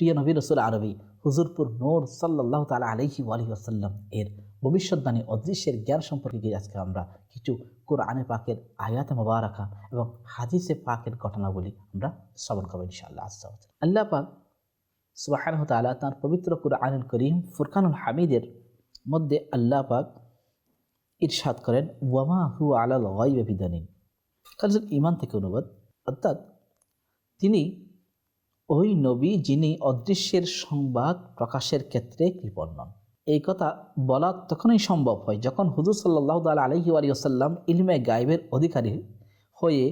প্রিয় নবী রসুল আরবি হুজুরপুর নূর সাল্লাহ তালা আলহি আসাল্লাম এর ভবিষ্যৎবাণী অদৃশ্যের জ্ঞান সম্পর্কে গিয়ে আজকে আমরা কিছু কোরআনে পাকের আয়াতে মোবারকা এবং হাদিসে পাকের ঘটনাগুলি আমরা শ্রবণ করব ইনশাআল্লাহ আস্তা আল্লাহ পাক সুবাহান তালা তাঁর পবিত্র কুরআনুল করিম ফুরকানুল হামিদের মধ্যে আল্লাহ পাক ইরশাদ করেন ওয়ামা হু আলাল গাইবে বিদানিন কারণ ইমান থেকে অনুবাদ, অর্থাৎ তিনি ওই নবী যিনি অদৃশ্যের সংবাদ প্রকাশের ক্ষেত্রে কৃপণ এই কথা বলা তখনই সম্ভব হয় যখন হুজুর সাল্লাহ তাল আলহি আলিয়াল্লাম ইলমে গাইবের অধিকারী হয়ে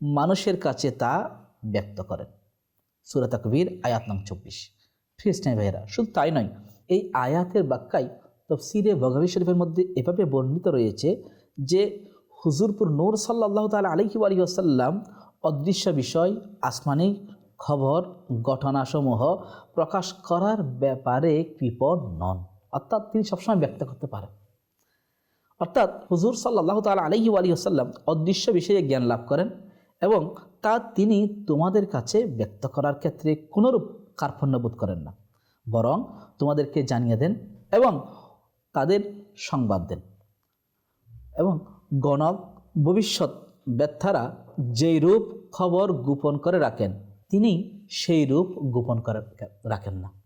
মানুষের কাছে তা ব্যক্ত করেন। সুরাত কবির আয়াত নং চব্বিশ। খ্রিস্টান ভাইয়েরা, শুধু তাই নয়, এই আয়াতের বাক্যায় তফসিরে বগাবি শরীফের মধ্যে এভাবে বর্ণিত রয়েছে যে হুজুরপুর নূর সাল্লাহ তাল আলহি আলী আসাল্লাম অদৃশ্য বিষয়, আসমানি খবর ঘটনাসমূহ প্রকাশ করার ব্যাপারে কৃপণ নন। অর্থাৎ তিনি সবসময় ব্যক্ত করতে পারেন। অর্থাৎ হুজুর সাল্লাহ তাল আলহি আলী আসাল্লাম অদৃশ্য বিষয়ে জ্ঞান লাভ করেন এবং তা তিনি তোমাদের কাছে ব্যক্ত করার ক্ষেত্রে কোনোরূপ কার্পণ্যবোধ করেন না। বরং তোমাদেরকে জানিয়ে দেন এবং তাদের সংবাদ দেন। এবং গণক ভবিষ্যৎ ব্যর্থারা যেই রূপ খবর গোপন করে রাখেন তিনি সেই রূপ গোপন করে রাখেন না।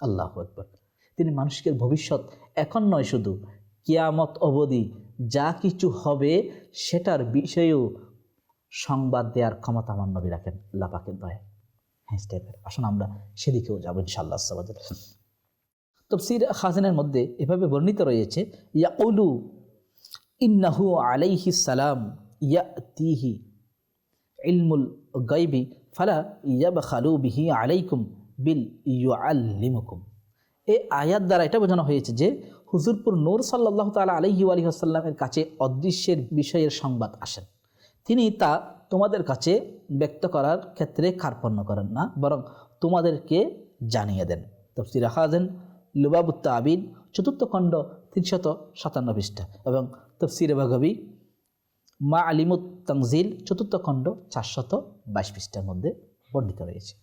আল্লাহ একবার তিনি মানুষকে ভবিষ্যৎ এখন নয় শুধু, কিয়ামত অবধি যা কিছু হবে সেটার বিষয়েও সংবাদ দেওয়ার ক্ষমতা আমার নবী রাখেন। লাপাকের দয়া। হ্যাঁ টাইপের আসুন আমরা সেদিকেও যাব ইনশাল্লাহ সাবাদের তফসির খাজানের মধ্যে এভাবে বর্ণিত রয়েছে ইয়াউলু ইন্নাহু আলাইহি সালাম ইয়া তিহি ইলমুল গাইবি ফালা ইয়াব খালু বিহি আলাইকুম বিল ইউ আল্লিমুকুম এই আয়াত দ্বারা এটা বোঝানো হয়েছে যে হুজুরপুর নূর সাল্লাহ তালা আলহি আলী আসাল্লামের কাছে অদৃশ্যের বিষয়ের সংবাদ আসেন। তিনি তা তোমাদের কাছে ব্যক্ত করার ক্ষেত্রে কার্পণ্য করেন না, বরং তোমাদেরকে জানিয়ে দেন। তফসির হাজেন লুবাবুত্তা আবিদ চতুর্থ খণ্ড তিনশত সাতান্ন পৃষ্ঠা এবং তফসির বাগবি মা আলিমুত তংজিল চতুর্থ খণ্ড চারশত বাইশ পৃষ্ঠার মধ্যে বর্ণিত রয়েছে।